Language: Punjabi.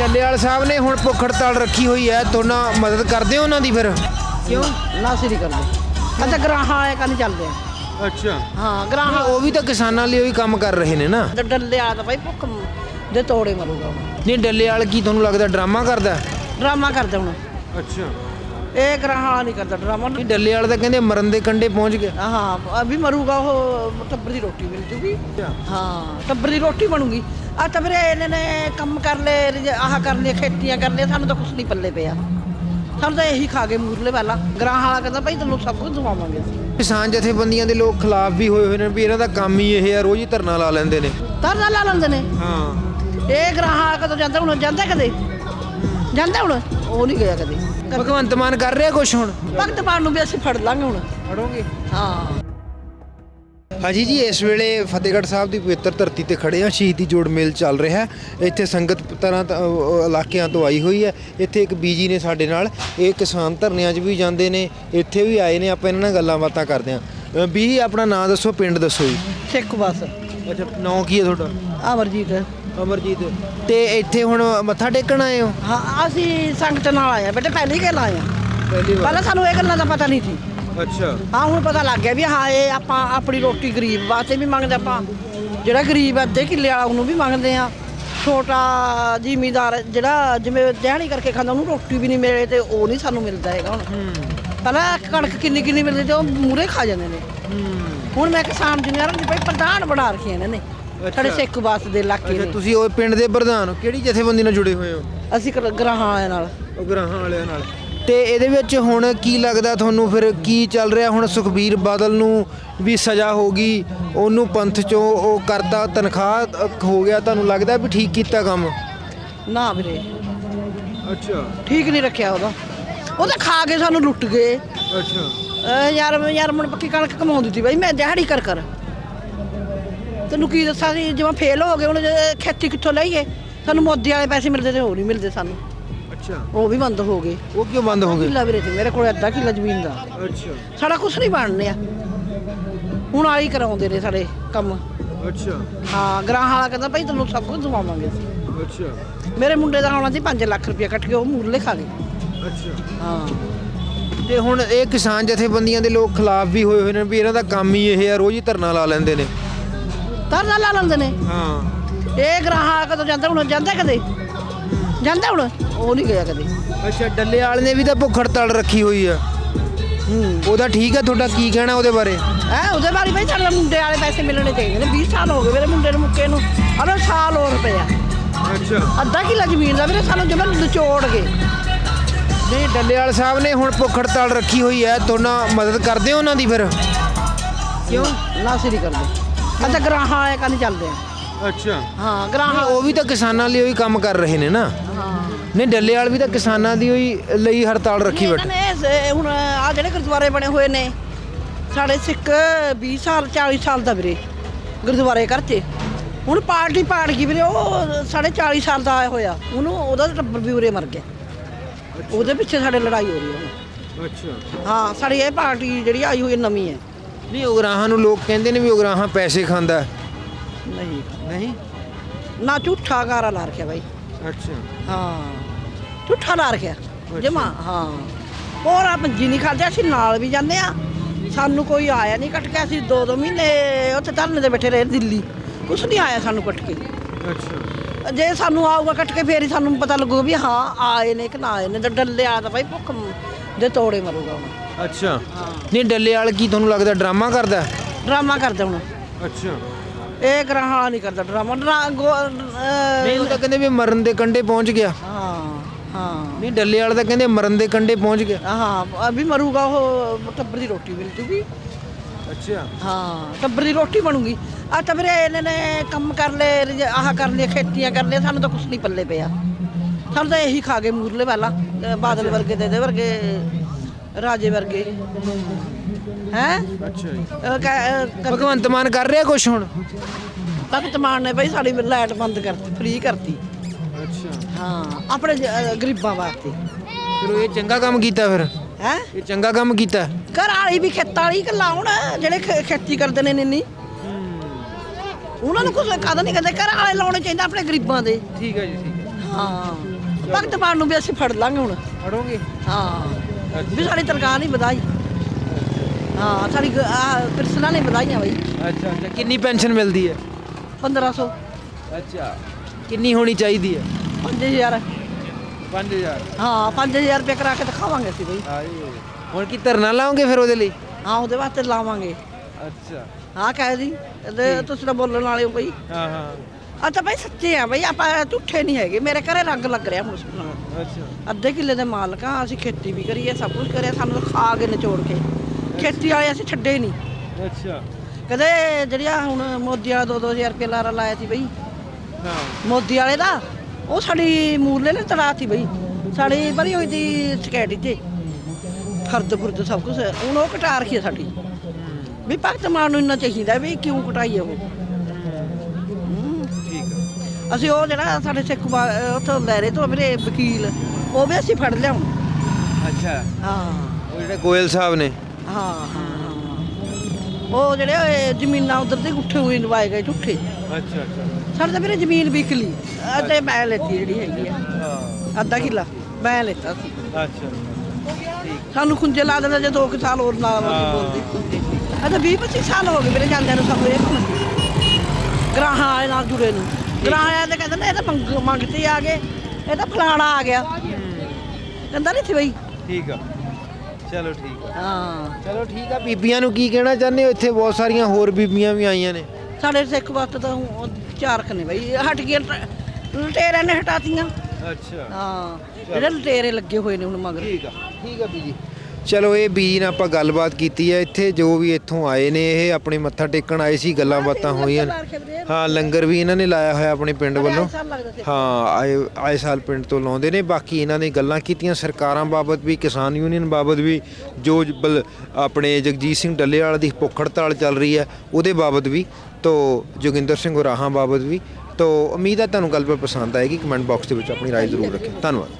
ਡੱਲੇਵਾਲ ਸਾਹਿਬ ਨੇ ਹੁਣ ਭੁੱਖ ਹੜਤਾਲ ਰੱਖੀ ਹੋਈ ਹੈ। ਤੋਨਾ ਮਦਦ ਕਰਦੇ ਹੋ ਉਹਨਾਂ ਦੀ ਫਿਰ? ਕਿਉਂ? ਨਾ ਅਸੀਂ ਨਹੀਂ ਕਰਦੇ। ਅੱਛਾ ਗਰਾਹਾਂ ਆਏ ਕੰਨ ਚੱਲਦੇ ਆ। ਅੱਛਾ। ਹਾਂ ਗਰਾਹਾਂ ਉਹ ਵੀ ਤਾਂ ਕਿਸਾਨਾਂ ਲਈ ਉਹੀ ਕੰਮ ਕਰ ਰਹੇ ਨੇ ਨਾ। ਤੇ ਡੱਲੇ ਵਾਲਾ ਤਾਂ ਭਾਈ ਭੁੱਖ ਦੇ ਤੋੜੇ ਮਰੂਗਾ ਉਹ। ਨਹੀਂ ਡੱਲੇਵਾਲ ਕੀ ਤੁਹਾਨੂੰ ਲੱਗਦਾ ਡਰਾਮਾ ਕਰਦਾ? ਡਰਾਮਾ ਕਰਦੇ ਹੁਣ। ਅੱਛਾ। ਇਹ ਗਰਾਹਾਂ ਨਹੀਂ ਕਰਦਾ ਡਰਾਮਾ। ਨਹੀਂ ਡੱਲੇਵਾਲ ਤਾਂ ਕਹਿੰਦੇ ਮਰਨ ਦੇ ਕੰਢੇ ਪਹੁੰਚ ਗਿਆ ਹਾਂ ਅਭੀ ਮਰੂਗਾ ਉਹ ਟੱਬਰ ਦੀ ਰੋਟੀ ਮਿਲ ਜੂਗੀ। ਹਾਂ ਟੱਬਰ ਦੀ ਰੋਟੀ ਬਣੂਗੀ। ਆ ਤਾਂ ਵੀਰੇ ਇਹਨਾਂ ਨੇ ਕੰਮ ਕਰ ਲਏ ਰਜ- ਆਹ ਕਰ ਲਏ ਖੇਤੀਆਂ ਕਰ ਲਏ ਸਾਨੂੰ ਤਾਂ ਕੁਛ ਨਹੀਂ ਪੱਲੇ ਪਿਆ। ਸਾਨੂੰ ਤਾਂ ਇਹੀ ਖਾ ਗਏ ਮੂਰਲੇ ਵਾਲਾ। ਗਰਾਹਾਂ ਵਾਲਾ ਕਹਿੰਦਾ ਭਾਈ ਤੈਨੂੰ ਸਭ ਕੁਝ ਦਵਾਵਾਂਗੇ ਅਸੀਂ। ਕਿਸਾਨ ਜਥੇਬੰਦੀਆਂ ਦੇ ਲੋਕ ਖਿਲਾਫ ਵੀ ਹੋਏ ਹੋਏ ਨੇ ਵੀ ਇਹਨਾਂ ਦਾ ਕੰਮ ਹੀ ਇਹ ਆ ਰੋਜ਼ ਹੀ ਧਰਨਾ ਲਾ ਲੈਂਦੇ ਨੇ। ਤਰਨਾ ਲਾ ਲੈਂਦੇ ਨੇ? ਹਾਂ। ਇਹ ਗਰਾਹਾਂ ਕਦੋਂ ਜਾਂਦਾ ਹੁਣ? ਜਾਂਦਾ ਕਦੇ? ਜਾਂਦਾ ਹੁਣ? ਉਹ ਨਹੀਂ ਗਿਆ ਕਦੇ। ਭਗਵੰਤ ਮਾਨ ਕਰ ਰਿਹਾ ਕੁਛ ਹੁਣ? ਭਗਤ ਮਾਨ ਨੂੰ ਵੀ ਅਸੀਂ ਫੜ ਲਾਂਗੇ ਹੁਣ। ਫੜੋਗੇ? ਹਾਂ। ਹਾਂਜੀ ਜੀ ਇਸ ਵੇਲੇ ਫਤਿਹਗੜ੍ਹ ਸਾਹਿਬ ਦੀ ਪਵਿੱਤਰ ਧਰਤੀ ਤੇ ਖੜੇ ਆ ਸ਼ਹੀਦੀ ਜੋੜ ਮੇਲ ਚੱਲ ਰਿਹਾ ਹੈ। ਇੱਥੇ ਸੰਗਤ ਤਰ੍ਹਾਂ ਇਲਾਕਿਆਂ ਤੋਂ ਆਈ ਹੋਈ ਹੈ। ਇੱਥੇ ਇੱਕ ਬੀਜੀ ਨੇ ਸਾਡੇ ਨਾਲ ਇਹ ਕਿਸਾਨ ਧਰਨਿਆਂ 'ਚ ਵੀ ਜਾਂਦੇ ਨੇ ਇੱਥੇ ਵੀ ਆਏ ਨੇ। ਆਪਾਂ ਇਹਨਾਂ ਨਾਲ ਗੱਲਾਂ ਬਾਤਾਂ ਕਰਦੇ ਹਾਂ। ਬੀਜੀ ਆਪਣਾ ਨਾਮ ਦੱਸੋ ਪਿੰਡ ਦੱਸੋ ਜੀ। ਸਿੱਖ ਬਸ। ਅੱਛਾ ਨਾਂ ਕੀ ਹੈ ਤੁਹਾਡਾ? ਅਮਰਜੀਤ। ਅਮਰਜੀਤ। ਤੇ ਇੱਥੇ ਹੁਣ ਮੱਥਾ ਟੇਕਣ ਆਏ ਹੋ? ਹਾਂ ਅਸੀਂ ਸੰਗਤ ਨਾਲ ਆਏ ਆ ਬੇਟੇ ਪਹਿਲੀ ਗੱਲ ਆਏ ਆ ਪਹਿਲੀ ਪਹਿਲਾਂ ਸਾਨੂੰ ਇਹ ਗੱਲਾਂ ਦਾ ਪਤਾ ਨਹੀਂ ਸੀ। ਅੱਛਾ। ਹਾਂ ਹੁਣ ਪਤਾ ਲੱਗ ਗਿਆ ਵੀ ਹਾਂ ਇਹ ਆਪਾਂ ਆਪਣੀ ਰੋਟੀ ਗਰੀਬ ਵਾਸਤੇ ਵੀ ਮੰਗਦੇ ਆਪਾਂ ਜਿਹੜਾ ਗਰੀਬ ਅੱਧੇ ਕਿੱਲੇ ਵਾਲਾ ਉਹਨੂੰ ਵੀ ਮੰਗਦੇ ਆ। ਛੋਟਾ ਜ਼ਿਮੀਦਾਰ ਜਿਹੜਾ ਜਿਵੇਂ ਦਿਹਾੜੀ ਕਰਕੇ ਖਾਂਦਾ ਉਹਨੂੰ ਰੋਟੀ ਵੀ ਨਹੀਂ ਮਿਲੇ ਤੇ ਉਹ ਨਹੀਂ ਸਾਨੂੰ ਮਿਲਦਾ ਹੈਗਾ ਹੁਣ। ਪਹਿਲਾਂ ਕਣਕ ਕਿੰਨੀ ਕਿੰਨੀ ਮਿਲਦੀ ਤੇ ਉਹ ਮੂਰੇ ਖਾ ਜਾਂਦੇ ਨੇ। ਹੁਣ ਮੈਂ ਕਿਸਾਨ ਜੁਨੀਅਰ ਦੀ ਭਾਈ ਪ੍ਰਧਾਨ ਬਣਾ ਰੱਖੇ ਇਹਨਾਂ ਨੇ ਸਾਡੇ ਸਿੱਖ ਬਾਸ ਦੇ ਇਲਾਕੇ ਨੇ। ਤੁਸੀਂ ਉਹ ਪਿੰਡ ਦੇ ਪ੍ਰਧਾਨ ਹੋ ਕਿਹੜੀ ਜਥੇਬੰਦੀ ਨਾਲ ਜੁੜੇ ਹੋਏ ਹੋ? ਅਸੀਂ ਗਰਾਹਾਂ ਵਾਲਿਆਂ ਨਾਲ। ਉਹ ਗ੍ਰਾਹਾਂ ਵਾਲਿਆਂ ਨਾਲ। ਤੇ ਇਹਦੇ ਵਿੱਚ ਹੁਣ ਕੀ ਲੱਗਦਾ ਤੁਹਾਨੂੰ? ਫਿਰ ਕੀ ਚੱਲ ਰਿਹਾ? ਹੁਣ ਸੁਖਬੀਰ ਬਾਦਲ ਨੂੰ ਵੀ ਸਜ਼ਾ ਹੋ ਗਈ। ਉਹਨੂੰ ਪੰਥ ਚੋਂ ਉਹ ਕਰਤਾ ਤਨਖਾਹ ਹੋ ਗਿਆ। ਤੁਹਾਨੂੰ ਲੱਗਦਾ ਵੀ ਠੀਕ ਕੀਤਾ ਕੰਮ? ਨਾ ਵੀਰੇ। ਅੱਛਾ। ਠੀਕ ਨਹੀਂ ਰੱਖਿਆ ਉਹਦਾ। ਉਹ ਤਾਂ ਖਾ ਕੇ ਸਾਨੂੰ ਲੁੱਟ ਗਏ। ਅੱਛਾ। ਯਾਰ ਯਾਰ ਮਨ ਪੱਕੀ ਕਣਕ ਕਮਾਉਂਦੀ ਸੀ ਬਾਈ। ਮੈਂ ਦਿਹਾੜੀ ਕਰ ਕਰ। ਤੈਨੂੰ ਕੀ ਦੱਸਾਂ ਸੀ ਜਿਵੇਂ ਫੇਲ ਹੋ ਗਏ ਹੁਣ ਖੇਤੀ ਕਿੱਥੋਂ ਲਈਏ? ਸਾਨੂੰ ਮੋਦੀ ਵਾਲੇ ਪੈਸੇ ਮਿਲਦੇ ਤੇ ਹੋਰ ਨਹੀਂ ਮਿਲਦੇ ਸਾਨੂੰ। ਅੱਛਾ। ਉਹ ਵੀ ਬੰਦ ਹੋ ਗਏ। ਉਹ ਕਿਉਂ ਬੰਦ ਹੋ ਗਏ? ਕਿੱਲਾ ਵੀਰੇ ਤੇ ਮੇਰੇ ਕੋਲ ਅੱਧਾ ਕਿੱਲਾ ਜ਼ਮੀਨ ਦਾ। ਅੱਛਾ। ਸਾਡਾ ਕੁਛ ਨਹੀਂ ਬਣਨੇ ਆ। ਹੁਣ ਆਹੀ ਕਰਾਉਂਦੇ ਨੇ ਸਾਡੇ ਕੰਮ। ਅੱਛਾ। ਹਾਂ ਗਰਾਹਾਂ ਵਾਲਾ ਕਹਿੰਦਾ ਭਾਈ ਤੈਨੂੰ ਸਭ ਕੁਝ ਦਵਾਵਾਂਗੇ ਅਸੀਂ। ਅੱਛਾ। ਮੇਰੇ ਮੁੰਡੇ ਦਾ ਆਉਣਾ ਸੀ 5 ਲੱਖ ਰੁਪਇਆ ਕੱਟ ਕੇ ਉਹ ਮੂਰਲੇ ਖਾ ਗਏ। ਅੱਛਾ। ਹਾਂ। ਤੇ ਹੁਣ ਇਹ ਕਿਸਾਨ ਜਥੇਬੰਦੀਆਂ ਦੇ ਲੋਕ ਖਿਲਾਫ ਵੀ ਹੋਏ ਹੋਏ ਨੇ ਵੀ ਇਹਨਾਂ ਦਾ ਕੰਮ ਹੀ ਇਹ ਆ ਰੋਜ਼ ਹੀ ਧਰਨਾ ਲਾ ਲੈਂਦੇ ਨੇ। ਤਰਨਾ ਲਾ ਲੈਂਦੇ ਨੇ। ਹਾਂ। ਇਹ ਗਰਾਹਾਂ ਕਦੋਂ ਜਾਂਦਾ ਹੁਣ ਜਾਂਦਾ ਕਦੇ? ਜਾਂਦਾ ਹੁਣ? ਉਹ ਨਹੀਂ ਗਿਆ ਕਦੇ। ਅੱਛਾ ਡੱਲੇਵਾਲ ਨੇ ਵੀ ਤਾਂ ਭੁੱਖ ਹੜਤਾਲ ਰੱਖੀ ਹੋਈ ਆ। ਹੂੰ। ਉਹਦਾ ਠੀਕ ਹੈ ਤੁਹਾਡਾ ਕੀ ਕਹਿਣਾ ਉਹਦੇ ਬਾਰੇ? ਹੈ ਉਹਦੇ ਬਾਰੇ ਬਈ ਸਾਡੇ ਮੁੰਡੇ ਵਾਲੇ ਪੈਸੇ ਮਿਲਣੇ ਚਾਹੀਦੇ ਨੇ। 20 ਸਾਲ ਹੋ ਗਏ ਮੇਰੇ ਮੁੰਡੇ ਨੂੰ ਮੁੱਕੇ ਨੂੰ। ਅਰੇ ਸਾਲ ਹੋਰ ਪਿਆ ਅੱਛਾ। ਅੱਧਾ ਕਿੱਲਾ ਜ਼ਮੀਨ ਦਾ ਵੀਰੇ ਸਾਨੂੰ ਜਿਵੇਂ ਨਿਚੋੜ ਗਏ ਨਹੀਂ ਡੱਲੇਵਾਲ ਸਾਹਿਬ ਨੇ ਹੁਣ ਭੁੱਖ ਹੜਤਾਲ ਰੱਖੀ ਹੋਈ ਹੈ ਤੋਨਾ ਮਦਦ ਕਰਦੇ ਹੋ ਉਹਨਾਂ ਦੀ ਫਿਰ? ਕਿਉਂ? ਨਾ ਨਹੀਂ ਕਰਦੇ। ਅੱਛਾ ਗਰਾਹਾਂ ਆਏ ਕੰਨ ਚੱਲਦੇ ਆ। ਅੱਛਾ। ਹਾਂ ਗਰਾਹਾਂ ਉਹ ਵੀ ਤਾਂ ਕਿਸਾਨਾਂ ਲਈ ਉਹੀ ਕੰਮ ਕਰ ਰਹੇ ਨੇ ਨਾ। ਨਹੀਂ ਡੱਲੇਵਾਲ ਵੀ ਤਾਂ ਕਿਸਾਨਾਂ ਦੀ ਉਹੀ ਲਈ ਹੜਤਾਲ ਰੱਖੀ ਬੈਠੇ। ਨੇ ਹੁਣ ਆ ਜਿਹੜੇ ਗੁਰਦੁਆਰੇ ਬਣੇ ਹੋਏ ਨੇ ਸਾਡੇ ਸਿੱਖ 20 ਸਾਲ 40 ਸਾਲ ਦਾ ਵੀਰੇ ਗੁਰਦੁਆਰੇ ਕਰਤੇ ਹੁਣ ਪਾਰਟੀ ਪਾੜ ਗਈ ਵੀਰੇ ਉਹ ਸਾਡੇ 40 ਸਾਲ ਦਾ ਆਇਆ ਹੋਇਆ ਉਹਨੂੰ ਉਹਦਾ ਟੱਬਰ ਵੀ ਉਰੇ ਮਰ ਗਿਆ। ਉਹਦੇ ਪਿੱਛੇ ਸਾਡੇ ਲੜਾਈ ਹੋ ਰਹੀ ਹੈ ਅੱਛਾ। ਹਾਂ ਸਾਡੀ ਇਹ ਪਾਰਟੀ ਜਿਹੜੀ ਆਈ ਹੋਈ ਨਵੀਂ ਹੈ। ਨਹੀਂ ਉਗਰਾਹਾਂ ਨੂੰ ਲੋਕ ਕਹਿੰਦੇ ਨੇ ਵੀ ਉਗਰਾਹਾਂ ਪੈਸੇ ਖਾਂਦਾ। ਨਹੀਂ ਨਹੀਂ। ਨਾ ਝੂਠਾ ਗਾਰਾ ਲਾ ਰੱਖਿਆ ਬਾਈ। ਅੱਛਾ। ਹਾਂ। ਝੂਠਾ ਲਾ ਰੱਖਿਆ। ਜਮਾ ਹਾਂ। ਹੋਰ ਆ ਪੰਜੀ ਨਹੀਂ ਖਾਦੇ ਅਸੀਂ ਨਾਲ ਵੀ ਜਾਂਦੇ ਆ ਸਾਨੂੰ ਕੋਈ ਆਇਆ ਨਹੀਂ ਕੱਟ ਕੇ ਅਸੀਂ ਦੋ ਦੋ ਮਹੀਨੇ ਉੱਥੇ ਧਰਨੇ ਤੇ ਬੈਠੇ ਰਹੇ ਦਿੱਲੀ। ਕੁਛ ਨਹੀਂ ਆਇਆ ਸਾਨੂੰ ਕੱਟ ਕੇ। ਅੱਛਾ। ਜੇ ਸਾਨੂੰ ਆਊਗਾ ਕੱਟ ਕੇ ਫੇਰ ਹੀ ਸਾਨੂੰ ਪਤਾ ਲੱਗੂਗਾ ਵੀ ਹਾਂ ਆਏ ਨੇ ਕਿ ਨਾ ਆਏ ਨੇ। ਤੇ ਡੱਲੇ ਆ ਤਾਂ ਭਾਈ ਭੁੱਖ ਦੇ ਤੋੜੇ ਮਰੂਗਾ ਹੁਣ। ਅੱਛਾ। ਨਹੀਂ ਡੱਲੇਵਾਲ ਕੀ ਤੁਹਾਨੂੰ ਲੱਗਦਾ ਡਰਾਮਾ ਕਰਦਾ? ਡਰਾਮਾ ਕਰਦੇ ਹੁਣ। ਅੱਛਾ। ਇਹ ਗਰਾਹਾਂ ਨਹੀਂ ਕਰਦਾ ਡਰਾਮਾ। ਨਹੀਂ ਉਹ ਤਾਂ ਕਹਿੰਦੇ ਵੀ ਮਰਨ ਦੇ ਕੰਢੇ ਪਹੁੰਚ ਗਿਆ। ਹਾਂ। ਹਾਂ। ਨਹੀਂ ਡੱਲੇਵਾਲ ਤਾਂ ਕਹਿੰਦੇ ਮਰਨ ਦੇ ਕੰਢੇ ਪਹੁੰਚ ਗਿਆ ਹਾਂ ਅਭੀ ਮਰੂਗਾ ਉਹ ਟੱਬਰ ਦੀ ਰੋਟੀ ਮਿਲ ਜੂਗੀ। ਅੱਛਾ। ਹਾਂ ਟੱਬਰ ਦੀ ਰੋਟੀ ਬਣੂਗੀ। ਆ ਤਾਂ ਵੀਰੇ ਇਹਨਾਂ ਨੇ ਕੰਮ ਕਰ ਲਏ ਆਹ ਕਰ ਲਏ ਖੇਤੀਆਂ ਕਰ ਲਏ ਸਾਨੂੰ ਤਾਂ ਕੁਛ ਨਹੀਂ ਪੱਲੇ ਪਿਆ। ਸਾਨੂੰ ਤਾਂ ਇਹੀ ਖਾ ਗਏ ਮੂਰਲੇ ਵਾਲਾ ਬਾਦਲ ਵਰਗੇ ਤੇ ਇਹਦੇ ਵਰਗੇ ਰਾਜੇ ਵਰਗੇ। ਹੈ? ਅੱਛਾ ਜੀ। ਭਗਵੰਤ ਭਗਵੰਤ ਮਾਨ ਕਰ ਰਿਹਾ ਕੁਛ ਹੁਣ? ਮਾਨ ਨੇ ਬਈ ਸਾਡੀ ਲਾਈਟ ਬੰਦ ਕਰਤੀ ਫ੍ਰੀ ਕਰਤੀ। ਅੱਛਾ। ਹਾਂ ਆਪਣੇ ਜ- ਅਹ ਗਰੀਬਾਂ ਵਾਸਤੇ। ਫਿਰ ਉਹ ਇਹ ਚੰਗਾ ਕੰਮ ਕੀਤਾ ਫਿਰ? ਹੈ? ਇਹ ਚੰਗਾ ਕੰਮ ਕੀਤਾ? ਘਰ ਵਾਲੀ ਵੀ ਖੇਤਾਂ ਵਾਲੀ ਕਿ ਲਾਉਣ ਜਿਹੜੇ ਖੇ- ਖੇਤੀ ਕਰਦੇ ਨੇ ਨਿੰਨੀ। ਉਹਨਾਂ ਨੂੰ ਕੁਝ ਕਾਹਦਾ ਨਹੀਂ ਕਹਿੰਦੇ ਘਰ ਵਾਲੇ ਲਾਉਣੇ ਚਾਹੀਦੇ ਆਪਣੇ ਗਰੀਬਾਂ ਦੇ। ਠੀਕ ਹੈ ਜੀ ਠੀਕ ਹਾਂ। ਭਗਤ ਮਾਨ ਨੂੰ ਵੀ ਅਸੀਂ ਫੜ ਲਾਂਗੇ ਹੁਣ। ਫੜੋਗੇ? ਹਾਂ। ਵੀ ਸਾਡੀ ਤਨਖਾਹ ਨਹੀਂ ਵਧਾਈ। ਹਾਂ ਸਾਡੀ ਗ- ਆਹ ਨੇ ਵਧਾਈਆਂ ਬਈ। ਅੱਛਾ ਅੱਛਾ। ਕਿੰਨੀ ਪੈਨਸ਼ਨ ਮਿਲਦੀ ਹੈ? 1500 ਅੱਛਾ। ਕਿੰਨੀ ਹੋਣੀ ਚਾਹੀਦੀ ਹੈ? 5000 5000 ਹਾਂ 5000 ਰੁਪਏ ਕਰਾ ਕੇ ਦਿਖਾਵਾਂਗੇ ਅਸੀਂ ਬਈ। ਆਏ। ਹੁਣ ਕੀ ਧਰਨਾ ਲਾਓਗੇ ਫਿਰ ਉਹਦੇ ਲਈ? ਹਾਂ ਉਹਦੇ ਵਾਸਤੇ ਲਾਵਾਂਗੇ। ਅੱਛਾ। ਹਾਂ ਕਹਿ ਦੀ। ਇਹਦੇ ਤੁਸੀਂ ਤਾਂ ਬੋਲਣ ਵਾਲੇ ਹੋ ਬਈ। ਹਾਂ ਹਾਂ। ਆ ਤਾਂ ਬਈ ਸੱਚੇ ਆ ਬਈ ਆਪਾਂ ਝੂਠੇ ਨਹੀਂ ਹੈਗੇ। ਮੇਰੇ ਘਰੇ ਰੰਗ ਲੱਗ ਰਿਹਾ ਹੁਣ ਸੁਣਨ ਅੱਛਾ। ਅੱਧੇ ਕਿੱਲੇ ਦੇ ਮਾਲਕ ਆ ਅਸੀਂ ਖੇਤੀ ਵੀ ਕਰੀਏ ਸਭ ਕੁਝ ਕਰਿਆ ਸਾਨੂੰ ਖਾ ਕੇ ਨਿਚੋੜ ਕੇ। ਖੇਤੀ ਵਾਲੇ ਅਸੀਂ ਛੱਡੇ ਨਹੀਂ। ਅੱਛਾ। ਕਦੇ ਜਿਹੜੀਆਂ ਹੁਣ ਮੋਦੀ ਵਾਲਾ 2-2000 ਰੁਪਏ ਲਾਰਾ ਲਾਇਆ ਸੀ ਬਈ। ਹਾਂ। ਮੋਦੀ ਵਾਲੇ ਦਾ? ਉਹ ਸਾਡੀ ਮੂਰਲੇ ਨੇ ਤੜਾਤੀ ਬਈ। ਸਾਡੀ ਭਰੀ ਹੋਈ ਦੀ ਸਿਕਿਉਰਿਟੀ ਤੇ। ਫਰਦ ਫੁਰਦ ਸਭ ਕੁਝ ਹੁਣ ਉਹ ਕਟਾ ਰੱਖੀ ਆ ਸਾਡੀ। ਵੀ ਭਗਤ ਮਾਨ ਨੂੰ ਇੰਨਾ ਚਾਹੀਦਾ ਵੀ ਕਿਉਂ ਕਟਾਈ ਉਹ? ਹੂੰ। ਠੀਕ ਹੈ ਅਸੀਂ ਉਹ ਜਿਹੜਾ ਸਾਡੇ ਸਿੱਖ ਉੱਥੋਂ ਲਹਿਰੇ ਤੋਂ ਮੇਰੇ ਵਕੀਲ ਉਹ ਵੀ ਅਸੀਂ ਫੜ ਲਿਆ ਅੱਛਾ। ਹਾਂ। ਉਹ ਜਿਹੜੇ ਗੋਇਲ ਸਾਹਿਬ ਨੇ। ਹਾਂ ਹਾਂ ਹਾਂ। ਉਹ ਜਿਹੜੇ ਇਹ ਜ਼ਮੀਨਾਂ ਉਧਰ ਦੇ ਗੁੱਠੇ ਹੋਏ ਨਵਾਏ ਗਏ ਝੁੱਠੇ। ਅੱਛਾ ਅੱਛਾ। ਸਾਡੇ ਤਾਂ ਵੀਰੇ ਜ਼ਮੀਨ ਵਿਕ ਲਈ। ਅਤੇ ਮੈਂ ਲੈਤੀ ਜਿਹੜੀ ਹੈਗੀ ਆ। ਅੱਧਾ ਕਿੱਲਾ ਮੈਂ ਲੈਤਾ ਸੀ। ਅੱਛਾ। ਸਾਨੂੰ ਖੁੰਝੇ ਲਾ ਦਿੰਦੇ ਜੇ ਦੋ ਕੁ ਸਾਲ ਹੋਰ ਨਾ ਹਾਂ। ਬੋਲਦੇ। ਅਜਾ 20 25 ਸਾਲ ਹੋ ਗਏ ਮੇਰੇ ਜਾਂਦਿਆਂ ਨੂੰ ਸਾਨੂੰ ਇਹ ਕੰਮ। ਗ੍ਰਾਹਾਂ ਵਾਲੇ ਨਾਲ ਜੁੜੇ ਨੂੰ। ਗ੍ਰਾਹਾਂ ਵਾਲੇ ਤੇ ਕਹਿੰਦੇ ਨੇ ਇਹ ਤਾਂ ਮੰਗ ਮੰਗਤੇ ਆ ਗਏ। ਇਹ ਤਾਂ ਫਲਾਣਾ ਆ ਗਿਆ। ਕਹਿੰਦਾ ਨਹੀਂ ਸੀ ਬਈ। ਠੀਕ ਆ। ਚਲੋ ਠੀਕ ਆ। ਹਾਂ। ਚਲੋ ਠੀਕ ਆ ਬੀਬੀਆਂ ਨੂੰ ਕੀ ਕਹਿਣਾ ਚਾਹੁੰਦੇ ਹੋ? ਇੱਥੇ ਬਹੁਤ ਸਾਰੀਆਂ ਹੋਰ ਬੀਬੀਆਂ ਵੀ ਆਈਆਂ ਨੇ। ਸਾਡੇ ਸਿੱਖ ਵਕਤ ਤਾਂ ਉਹ ਚਾਰ ਖਨੇ ਬਈ ਹਟ ਗਏ ਲਟੇਰਿਆਂ ਨੇ ਹਟਾਤੀਆਂ। ਅੱਛਾ। ਹਾਂ ਜਿਹੜੇ ਲਟੇਰੇ ਲੱਗੇ ਹੋਏ ਨੇ ਹੁਣ ਮਗਰ। ਠੀਕ ਆ ਠੀਕ ਆ ਬੀਜੀ। ਚਲੋ ਇਹ ਬੀਜੀ ਨਾਲ ਆਪਾਂ ਗੱਲਬਾਤ ਕੀਤੀ ਹੈ। ਇੱਥੇ ਜੋ ਵੀ ਇੱਥੋਂ ਆਏ ਨੇ ਇਹ ਆਪਣੇ ਮੱਥਾ ਟੇਕਣ ਆਏ ਸੀ ਗੱਲਾਂ ਬਾਤਾਂ ਹੋਈਆਂ ਨੇ। ਹਾਂ ਲੰਗਰ ਵੀ ਇਹਨਾਂ ਨੇ ਲਾਇਆ ਹੋਇਆ ਆਪਣੇ ਪਿੰਡ ਵੱਲੋਂ। ਹਾਂ ਆਏ ਆਏ ਸਾਲ ਪਿੰਡ ਤੋਂ ਲਾਉਂਦੇ ਨੇ। ਬਾਕੀ ਇਹਨਾਂ ਨੇ ਗੱਲਾਂ ਕੀਤੀਆਂ ਸਰਕਾਰਾਂ ਬਾਬਤ ਵੀ ਕਿਸਾਨ ਯੂਨੀਅਨ ਬਾਬਤ ਵੀ ਜੋ ਜ- ਬਲ ਆਪਣੇ ਜਗਜੀਤ ਸਿੰਘ ਡੱਲੇਵਾਲ ਦੀ ਭੁੱਖ ਹੜਤਾਲ ਚੱਲ ਰਹੀ ਹੈ ਉਹਦੇ ਬਾਬਤ ਵੀ ਤੋ ਜੋਗਿੰਦਰ ਸਿੰਘ ਉਰਾਹਾਂ ਬਾਬਤ ਵੀ। ਤੋ ਉਮੀਦ ਹੈ ਤੁਹਾਨੂੰ ਗੱਲਬਾਤ ਪਸੰਦ ਆਏਗੀ। ਕਮੈਂਟ ਬਾਕਸ ਦੇ ਵਿੱਚ ਆਪਣੀ ਰਾਏ ਜ਼ਰੂਰ ਰੱਖਿਓ। ਧੰਨਵਾਦ।